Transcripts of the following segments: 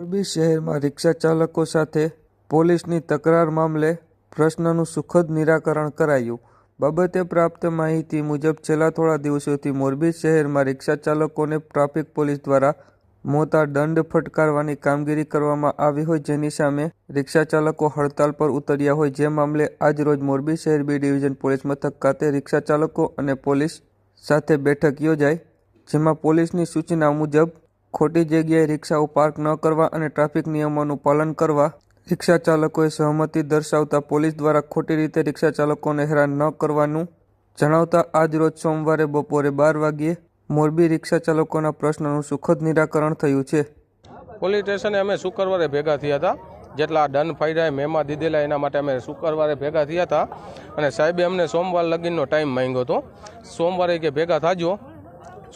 મોરબી શહેરમાં રિક્ષા ચાલકો સાથે પોલીસની તકરાર મામલે પ્રશ્નનું સુખદ નિરાકરણ કરાયું. બાબતે પ્રાપ્ત માહિતી મુજબ, છેલ્લા થોડા દિવસોથી મોરબી શહેરમાં રિક્ષા ચાલકોને ટ્રાફિક પોલીસ દ્વારા મોટા દંડ ફટકારવાની કામગીરી કરવામાં આવી હોય, જેની સામે રિક્ષા ચાલકો હડતાલ પર ઉતર્યા હોય. જે મામલે આજરોજ મોરબી શહેર બી ડિવિઝન પોલીસ મથક ખાતે રિક્ષા ચાલકો અને પોલીસ સાથે બેઠક યોજાઈ, જેમાં પોલીસની સૂચના મુજબ ખોટી જગ્યાએ રિક્ષાઓ પાર્ક ન કરવા અને ટ્રાફિક નિયમોનું પાલન કરવા, રિક્ષા ચાલકોએ સહમતિ દર્શાવતા પોલીસ દ્વારા ખોટી રીતે રિક્ષા ચાલકોને હેરાન ન કરવાનું જણાવતા આજ રોજ સોમવારે બપોરે બાર વાગ્યે મોરબી રિક્ષા ચાલકોના પ્રશ્નનું સુખદ નિરાકરણ થયું છે. પોલીસ સ્ટેશને અમે શુક્રવારે ભેગા થયા હતા. જેટલા ડન ફાયદા મેમાં દીધેલા એના માટે અમે શુક્રવારે ભેગા થયા હતા. અને સાહેબે અમને સોમવાર લગીનનો ટાઈમ માંગ્યો હતો. સોમવારે કે ભેગા થાજો.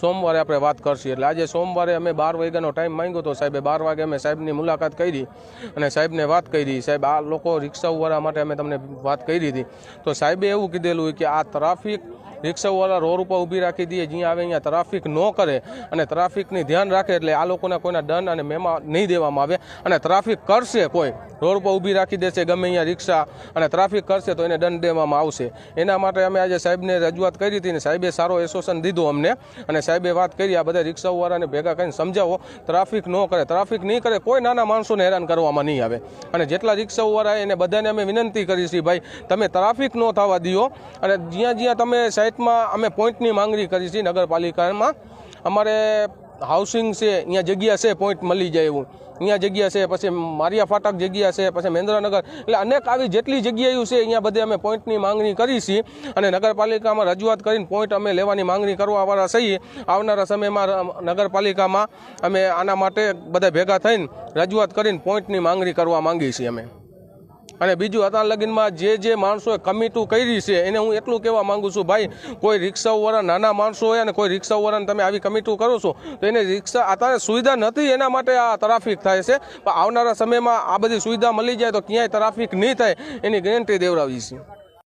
સોમવારે આપણે વાત કરશી. એટલે આજે સોમવારે અમે બાર વાગ્યાનો ટાઈમ માંગ્યો હતો સાહેબે બાર વાગે અમે સાહેબની મુલાકાત કરી અને સાહેબને વાત કરી. સાહેબ, આ લોકો રિક્ષાવાળા માટે અમે તમને વાત કરી હતી. તો સાહેબે એવું કીધેલું કે આ ટ્રાફિક રિક્ષાવાળા રોડ ઉપર ઊભી રાખી દઈએ, જ્યાં આવે અહીંયા ટ્રાફિક ન કરે અને ટ્રાફિકની ધ્યાન રાખે એટલે આ લોકોને કોઈના દંડ અને મેમાં નહીં દેવામાં આવે અને ટ્રાફિક કરશે કોઈ, રોડ ઉપર ઊભી રાખી દેશે, ગમે અહીંયા રિક્ષા અને ટ્રાફિક કરશે તો એને દંડ દેવામાં આવશે. એના માટે અમે આજે સાહેબને રજૂઆત કરી હતી ને સાહેબે સારો એસોસન દીધું અમને અને સાહેબે વાત કરી, આ બધા રિક્ષાવાળાને ભેગા કરીને સમજાવો ટ્રાફિક ન કરે ટ્રાફિક નહીં કરે, કોઈ નાના માણસોને હેરાન કરવામાં નહીં આવે. અને જેટલા રિક્ષાવાળા એને બધાને અમે વિનંતી કરી છે ભાઈ, તમે ટ્રાફિક ન થવા દો અને જ્યાં જ્યાં તમે સાઇટમાં અમે પોઈન્ટની માંગણી કરી છે નગરપાલિકામાં. અમારે હાઉસિંગ છે, અહીંયા જગ્યા છે, પોઈન્ટ મળી જાય એવું. અહીંયા જગ્યા છે, પછી મારિયા ફાટક જગ્યા છે, પછી મહેન્દ્રનગર એટલે અનેક આવી જેટલી જગ્યાઓ છે, અહીંયા બધે અમે પોઈન્ટની માંગણી કરી છે અને નગરપાલિકામાં રજૂઆત કરીને પોઈન્ટ અમે લેવાની માંગણી કરવાવાળા છીએ. આવનારા સમયમાં નગરપાલિકામાં અમે આના માટે બધા ભેગા થઈને રજૂઆત કરીને પોઈન્ટની માંગણી કરવા માંગીએ છીએ અમે. અને બીજું અત્યાર લગીનમાં જે જે માણસોએ કમિટું કરી છે, એને હું એટલું કહેવા માગું છું, ભાઈ, કોઈ રિક્ષાવાળા નાના માણસો હોય અને કોઈ રિક્ષાવાળાને તમે આવી કમિટું કરો છો, તો એને રિક્ષા અત્યારે સુવિધા નથી, એના માટે આ ટ્રાફિક થાય છે. પણ આવનારા સમયમાં આ બધી સુવિધા મળી જાય તો ક્યાંય ટ્રાફિક નહીં થાય, એની ગેરંટી દેવડાવી છે